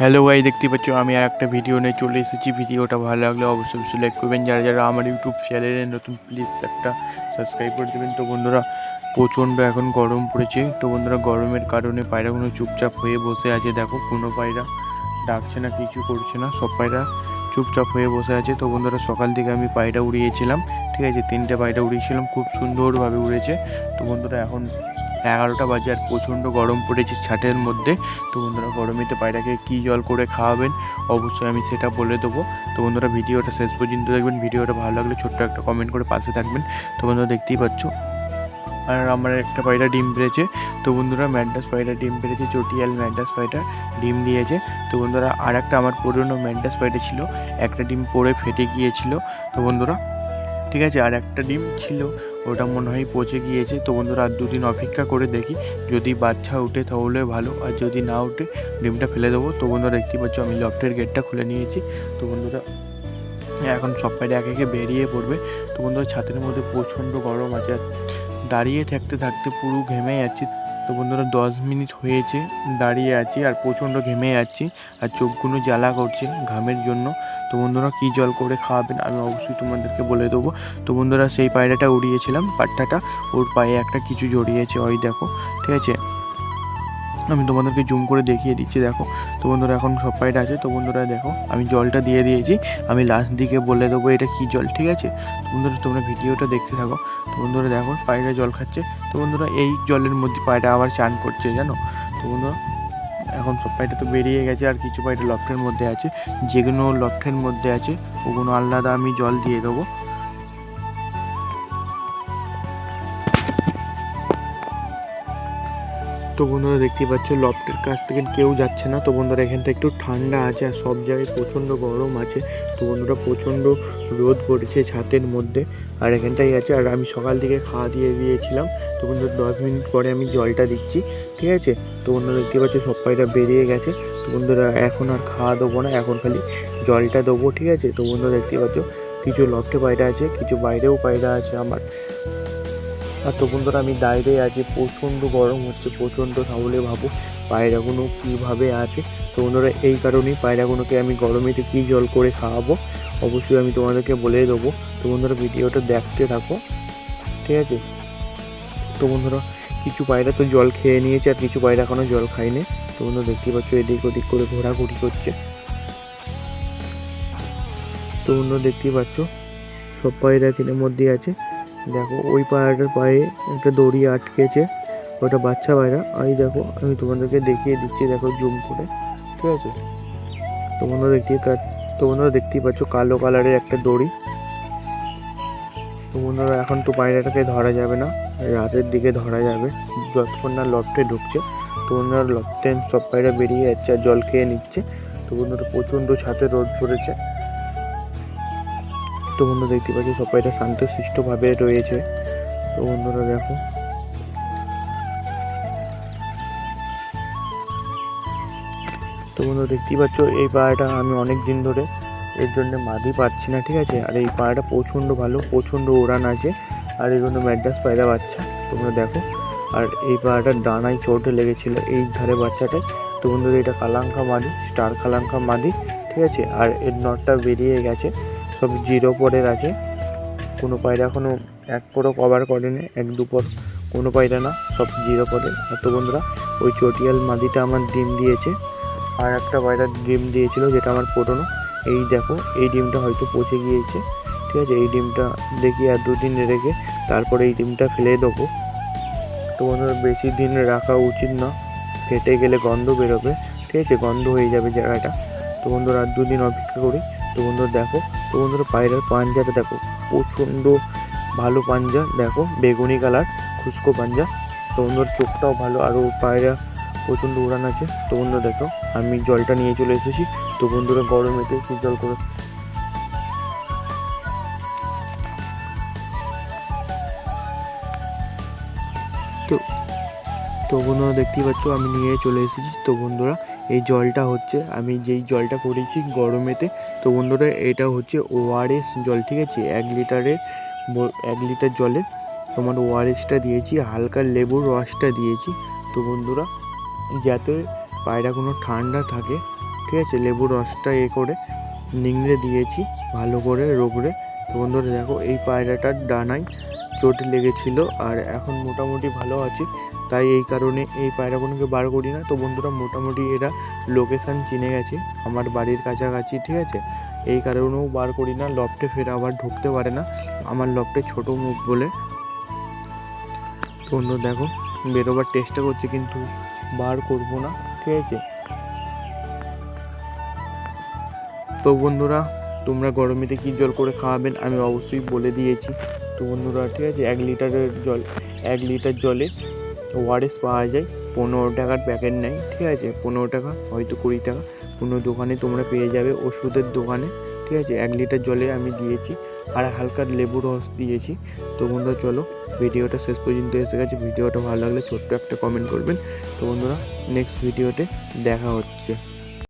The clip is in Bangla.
হ্যালো ভাই দেখতে পাচ্ছ, আমি আর একটা ভিডিও নিয়ে চলে এসেছি। ভিডিওটা ভালো লাগলে অবশ্যই অবশ্যই লাইক করবেন। যারা যারা আমার ইউটিউব চ্যানেলে নতুন প্লিজ একটা সাবস্ক্রাইব করে দেবেন। তো বন্ধুরা, প্রচণ্ড এখন গরম পড়েছে। তো বন্ধুরা, গরমের কারণে পায়রাগুলো চুপচাপ হয়ে বসে আছে। দেখো, কোনো পায়রা ডাকছে না, কিছু করছে না। সব পায়রা চুপচাপ হয়ে বসে আছে। তো বন্ধুরা, সকাল থেকে আমি পায়রা উড়িয়েছিলাম। ঠিক আছে, তিনটে পায়রা উড়িয়েছিলাম। খুব সুন্দরভাবে উড়েছে। তো বন্ধুরা, এখন এগারোটা বাজে আর প্রচণ্ড গরম পড়েছে ছাটের মধ্যে। তো বন্ধুরা, গরমেতে পায়রাকে কী জল করে খাওয়াবেন? অবশ্যই আমি সেটা বলে দেবো। তো বন্ধুরা, ভিডিওটা শেষ পর্যন্ত দেখবেন। ভিডিওটা ভালো লাগলে ছোট্ট একটা কমেন্ট করে পাশে থাকবেন। তো বন্ধুরা, দেখতেই পাচ্ছ? আর আমার একটা পায়রা ডিম পেরেছে। তো বন্ধুরা, ম্যান্ডাস পায়রা ডিম পেরেছে, চটিয়াল ম্যান্ডাস পায়রা ডিম দিয়েছে। তো বন্ধুরা আর একটা আমার পুরনো ম্যান্ডাস পায়রা ছিল, একটা ডিম পড়ে ফেটে গিয়েছিল। তো বন্ধুরা ঠিক আছে, আর একটা ডিম ছিল, ওটা মনে হয় পচে গিয়েছে। তো বন্ধুরা, আর দুদিন অপেক্ষা করে দেখি, যদি বাচ্চা উঠে তাহলে ভালো, আর যদি না উঠে ডিমটা ফেলে দেবো। তো বন্ধুরা দেখতে পাচ্ছ, আমি লফটের গেটটা খুলে নিয়েছি। তো বন্ধুরা, এখন সব এক একে একে বেরিয়ে পড়বে। তো বন্ধুরা ছাতের মধ্যে প্রচণ্ড গরম আছে দাঁড়িয়ে থাকতে থাকতে পুরো ঘেমে যাচ্ছি। তো বন্ধুরা, দশ মিনিট হয়েছে, দাঁড়িয়ে আছি আর প্রচণ্ড ঘেমে যাচ্ছি আর চোখগুলো জ্বালা করছে ঘামের জন্য। তো বন্ধুরা, কী জল করে খাওয়াবেন আমি অবশ্যই তোমাদেরকে বলে দেবো। তো বন্ধুরা, সেই পায়রাটা উড়িয়েছিলাম, পাট্টাটা, ওর পায়ে একটা কিছু জড়িয়েছে, ওই দেখো, ঠিক আছে? আমি তোমাদেরকে জুম করে দেখিয়ে দিচ্ছি, দেখো। তো বন্ধুরা, এখন সব পায়রা আছে, তো বন্ধুরা, দেখো, আমি জলটা দিয়ে দিয়েছি, আমি লাস্ট দিকে বলে দেবো এটা কী জল, ঠিক আছে? বন্ধুরা, তোমরা ভিডিওটা দেখতে থাকো। তো বন্ধুরা দেখো পায়রা জল খাচ্ছে। তো বন্ধুরা এই জলের মধ্যে পায়রা আবার চান করছে, জানো? তো বন্ধুরা, এখন সব পায়রা তো বেরিয়ে গেছে আর কিছু পায়রা লফটের মধ্যে আছে। যেগুলো লফটের মধ্যে আছে, ওগুলো আলাদা আমি জল দিয়ে দেবো। তো বন্ধুরা দেখতেই পাচ্ছ, লফটের কাছ থেকে কেউ যাচ্ছে না। তো বন্ধুরা এখানটা একটু ঠান্ডা আছে আর সব জায়গায় প্রচণ্ড গরম আছে। তো বন্ধুরা প্রচণ্ড রোদ পড়েছে ছাতের মধ্যে আর এখানটাই আছে। আর আমি সকাল থেকে খাওয়া দিয়ে দিয়েছিলাম। তো বন্ধুরা দশ মিনিট পরে আমি জলটা দিচ্ছি, ঠিক আছে? তো বন্ধুরা দেখতে পাচ্ছ, সব পায়রা বেরিয়ে গেছে। তো বন্ধুরা এখন আর খাওয়া দেবো না, এখন খালি জলটা দেবো, ঠিক আছে? তো বন্ধুরা দেখতে পাচ্ছ, কিছু লফটে পায়রা আছে, কিছু বাইরেও পায়রা আছে আমার। তো বন্ধুরা আমি দাঁড়িয়ে আছি, প্রচণ্ড গরম হচ্ছে, প্রচণ্ড তাহলে ভাবো পায়রাগুলো কীভাবে আছে। তো বন্ধুরা, এই কারণেই পায়রাগুলোকে আমি গরমেতে কী জল করে খাওয়াবো, অবশ্যই আমি তোমাদেরকে বলে দেবো। তো বন্ধুরা, ভিডিওটা দেখতে থাকো, ঠিক আছে? তো বন্ধুরা, কিছু পায়রা তো জল খেয়ে নিয়েছে আর কিছু পায়রা এখনও জল খায়নি। তো বন্ধুরা দেখতে পাচ্ছ এদিক ওদিক করে ঘোরাঘুরি করছে। তো বন্ধুরা, দেখতেই পাচ্ছ সব পায়রা কিনের মধ্যে আছে। দেখো, ওই পায়রাটার পায়ে একটা দড়ি আটকেছে, ওটা বাচ্চা পায়রা। এই দেখো, আমি তোমাদেরকে দেখিয়ে দিচ্ছি, দেখো জুম করে। ঠিক আছে? তো বন্ধুরা দেখতেই কা- তো বন্ধুরা দেখতেই পাচ্ছ কালো কালারের একটা দড়ি। তো এখন তো পায়রাটাকে ধরা যাবে না, রাতের দিকে ধরা যাবে। যতক্ষণ না লফটে ঢুকছে তো লফটে সব পায়রা বেরিয়ে যাচ্ছে আর জল খেয়ে নিচ্ছে। তো বন্ধুরা প্রচণ্ড ছাতে রোদ পড়েছে। তো বন্ধুরা দেখতে পাচ্ছি সব পায়রা শান্তশিষ্টভাবে রয়েছে। তো বন্ধুরা দেখো। তো বন্ধুরা দেখতেই পাচ্ছ, এই পায়রাটা আমি অনেক দিন ধরে এর জন্য মাদি পাচ্ছি না, ঠিক আছে? আর এই পায়রাটা প্রচণ্ড ভালো, প্রচণ্ড উড়ান আছে, আর এই জন্য ম্যাড্রাস পায়রা বাচ্চা, তোমরা দেখো। আর এই পায়রাটার ডানায় চোটে লেগেছিল এই ধারে বাচ্চাটায়। তো বন্ধুরা এটা কালাঙ্কা মাদি, স্টার কালাঙ্কা মাদি, ঠিক আছে? আর এর নটটা বেরিয়ে গেছে। সব জিরো পরের আছে। কোনো পায়রা এখনও এক পরও কভার করেনি, এক দু পর কোনো পায়রা না, সব জিরো পরের আর তো বন্ধুরা, ওই চটিয়াল মাদিটা আমার ডিম দিয়েছে, আর একটা পায়রা ডিম দিয়েছিল যেটা আমার পুরনো এই দেখো, এই ডিমটা হয়তো পচে গিয়েছে, ঠিক আছে? এই ডিমটা দেখি আর দুদিন রেখে তারপরে এই ডিমটা ফেলে দেবো। তো বন্ধুরা, বেশি দিন রাখা উচিত না, ফেটে গেলে গন্ধ বেরোবে, ঠিক আছে? গন্ধ হয়ে যাবে জায়গাটা। তো বন্ধুরা, আর দুদিন অপেক্ষা করি। তো বন্ধুরা, দেখো তো বন্ধুরা পায়রার পাঞ্জাটা দেখো, প্রচণ্ড ভালো পাঞ্জা। দেখো, বেগুনি কালার খুস্কো পাঞ্জা। তো বন্ধুর, চোখটাও ভালো, আর ওর পায়রা প্রচণ্ড উড়ান আছে। তো বন্ধুরা, দেখো, আমি জলটা নিয়ে চলে এসেছি। তো বন্ধুরা, গরমেতে কি জল করে তো তো বন্ধুরা, দেখতেই পাচ্ছ, আমি নিয়ে চলে এসেছি। তো বন্ধুরা এই জলটা হচ্ছে, আমি যেই জলটা করেছি গরমেতে, তো বন্ধুরা এটা হচ্ছে ওআরএস জল, ঠিক আছে? এক লিটারের এক লিটার জলে তোমার ওআরএসটা দিয়েছি, হালকা লেবুর রসটা দিয়েছি। তো বন্ধুরা, যাতে পায়রা কোনো ঠান্ডা থাকে, ঠিক আছে? লেবুর রসটা এ করে নিংড়ে দিয়েছি, ভালো করে রোগড়ে। তো বন্ধুরা দেখো, এই পায়রাটার ডানায় চোট লেগেছিল আর এখন মোটামুটি ভালো আছে। তাই এই কারণে এই পায়রাগুলোকে বার করি না। তো বন্ধুরা, মোটামুটি এরা লোকেশান চিনে গেছে, আমার বাড়ির কাছাকাছি, ঠিক আছে? এই কারণেও বার করি না লফটে ফের আবার ঢুকতে পারে না, আমার লফটে ছোট মুখ বলে। তো বন্ধু দেখো, বেরোবার চেষ্টা করছে কিন্তু বার করব না, ঠিক আছে? তো বন্ধুরা, তোমরা গরমেতে কী জল করে খাওয়াবেন আমি অবশ্যই বলে দিয়েছি। তো বন্ধুরা, ঠিক আছে, এক লিটারের জল, এক লিটার জলে ওআরএস পাওয়া যায়। পনেরো টাকার প্যাকেট নেয়, ঠিক আছে, পনেরো টাকা, হয়তো কুড়ি টাকা। কোনো দোকানে তোমরা পেয়ে যাবে ওষুধের দোকানে, ঠিক আছে, এক লিটার জলে আমি দিয়েছি আর হালকা লেবু রস দিয়েছি। তো বন্ধুরা, চলো ভিডিওটা শেষ পর্যন্ত এসে গেছে। ভিডিওটা ভালো লাগলে ছোট্ট একটা কমেন্ট করবেন। তো বন্ধুরা নেক্সট ভিডিওতে দেখা হচ্ছে।